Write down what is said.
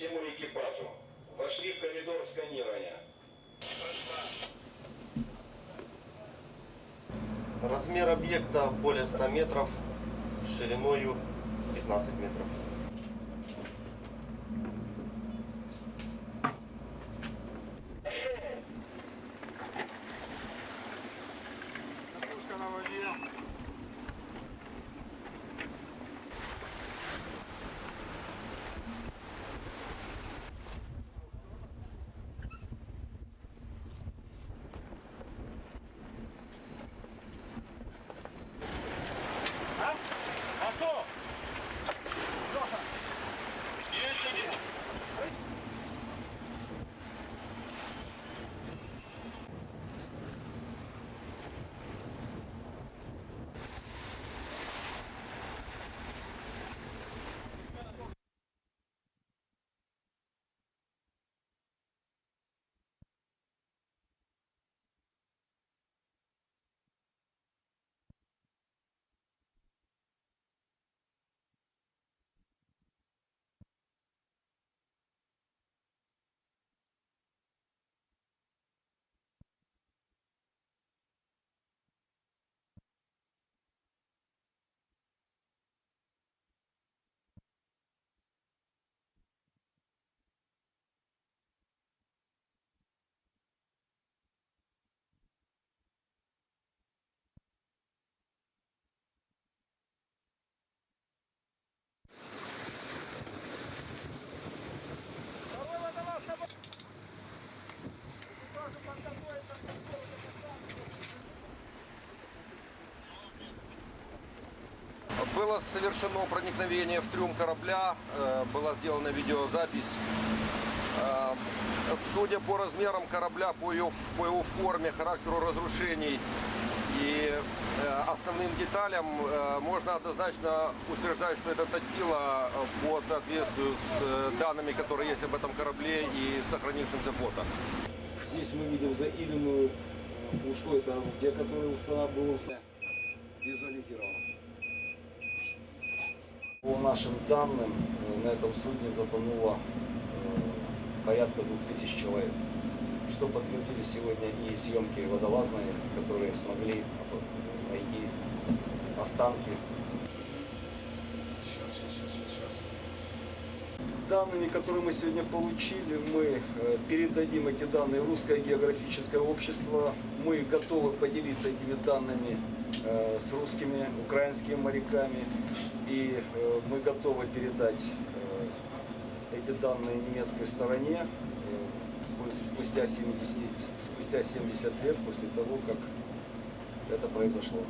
всему экипажу. Вошли в коридор сканирования. Размер объекта более 100 метров, шириною 15 метров. Было совершено проникновение в трюм корабля, э, была сделана видеозапись. Э, Судя по размерам корабля, по его, по его форме, характеру разрушений и э, основным деталям, можно однозначно утверждать, что это Татила по соответствию с данными, которые есть об этом корабле и сохранившимся фото. Здесь мы видим заиленную пушку, это где которая устала, была установлена. Визуализировано. По нашим данным, э, на этом судне затонуло э, порядка 2000 человек. Что подтвердили сегодня и съемки водолазные, которые смогли найти останки. Сейчас, сейчас, сейчас, сейчас, сейчас. Данными, которые мы сегодня получили, мы э, передадим эти данные в Русское географическое общество. Мы готовы поделиться этими данными с русскими, украинскими моряками. И мы готовы передать э, эти данные немецкой стороне э, спустя 70, спустя 70 лет после того, как это произошло.